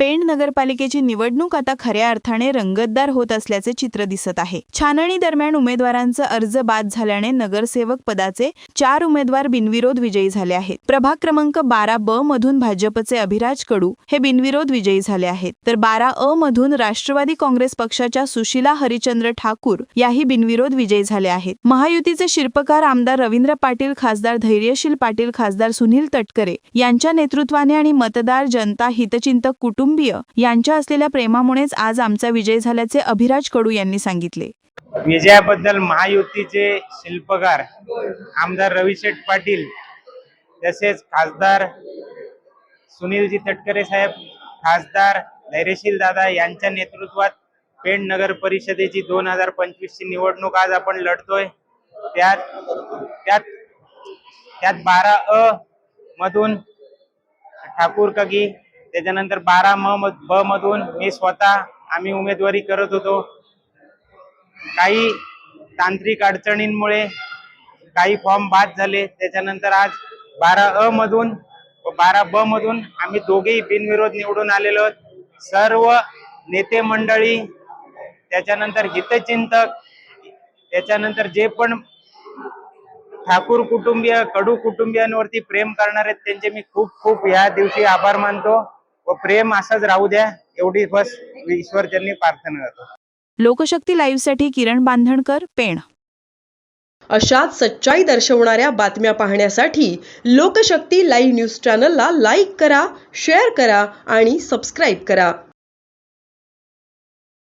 पेण नगरपालिकेची निवडणूक आता खऱ्या अर्थाने रंगतदार होत असल्याचे चित्र दिसत आहे. छाननी दरम्यान उमेदवारांचा अर्ज बाद झाल्याने नगरसेवक पदाचे चार उमेदवार बिनविरोध विजयी झाले आहेत. प्रभाग क्रमांक बारा ब मधून भाजपचे अभिराज कडू हे बिनविरोध विजयी झाले आहेत. तर बारा अ मधून राष्ट्रवादी काँग्रेस पक्षाच्या सुशीला हरिचंद्र ठाकूर याही बिनविरोध विजयी झाले आहेत. महायुतीचे शिल्पकार आमदार रवींद्र पाटील खासदार धैर्यशील पाटील खासदार सुनील तटकरे यांच्या नेतृत्वाने आणि मतदार जनता हितचिंतक कुटुंब कुटुंबीय यांच्या असलेल्या प्रेमामुळेच आज आमचा विजय झाल्याचे अभिराज कडू यांनी सांगितले. विजयाबद्दल महायुतीचे शिल्पकार आमदार रविशेठ पाटील तसेच खासदार सुनीलजी तटकरे साहेब खासदार धैर्यशील दादा यांच्या नेतृत्वात पेण नगर परिषदेची दोन हजार पंचवीस ची निवडणूक आज आपण लढतोय. त्यात त्यात त्यात बारा अ मधून ठाकूर कगी त्याच्यानंतर बारा म ब मधून मी स्वतः आम्ही उमेदवारी करत होतो. काही तांत्रिक अडचणींमुळे काही फॉर्म बाद झाले. त्याच्यानंतर आज बारा अ मधून व बारा ब मधून आम्ही दोघेही बिनविरोध निवडून आलेलो आहोत. सर्व नेते मंडळी त्याच्यानंतर हितचिंतक त्याच्यानंतर जे पण ठाकूर कुटुंबीय कडू कुटुंबियांवरती प्रेम करणार आहेत त्यांचे मी खूप खूप या दिवशी आभार मानतो. व प्रेम असंच राहू द्या एवढी बस ईश्वरचरणी प्रार्थना करतो. लोकशक्ती लाईव्हसाठी किरण बांधणकर पेण. अशाच सच्चाई दर्शवणाऱ्या बातम्या पाहण्यासाठी लोकशक्ती लाईव्ह न्यूज चॅनलला लाईक करा शेअर करा आणि सबस्क्राईब करा.